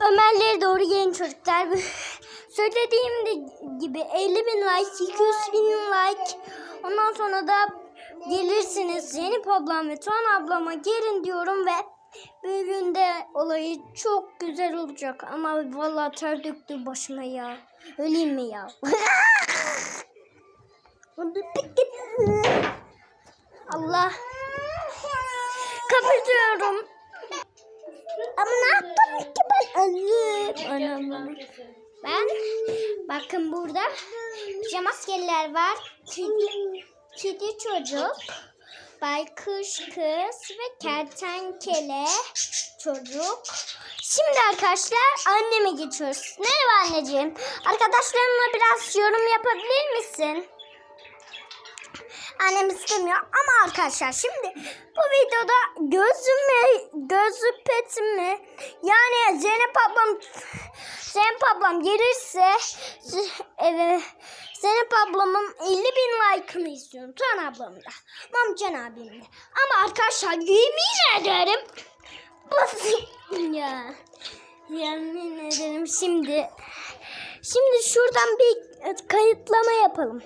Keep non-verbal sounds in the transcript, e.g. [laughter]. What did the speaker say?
Ömer'lere doğru gelin çocuklar. [laughs] Söylediğim de gibi 50 bin like, 200 bin like. Ondan sonra da gelirsiniz. Zeynep ablam ve Tuğan ablama gelin diyorum ve büyüğünde olayı çok güzel olacak. Ama vallahi ter döktü başıma ya. Öleyim mi ya? [laughs] Allah. Kapatıyorum. Ama ne ben Anam. Ben bakın burada pijamaskeliler var. Kedi, kedi çocuk, baykuş kız ve kertenkele çocuk. Şimdi arkadaşlar anneme geçiyoruz. Merhaba anneciğim. Arkadaşlarımla biraz yorum yapabilir misin? Annem istemiyor ama arkadaşlar şimdi bu videoda gözümü gözü petimi yani Zeynep ablam Zeynep ablam gelirse evet, Zeynep ablamın 50 bin like'ını istiyorum. Tuğan ablamın da. Mamcan abimin de. Ama arkadaşlar yemin ederim bu ya. Yemin ederim şimdi. Şimdi şuradan bir kayıtlama yapalım.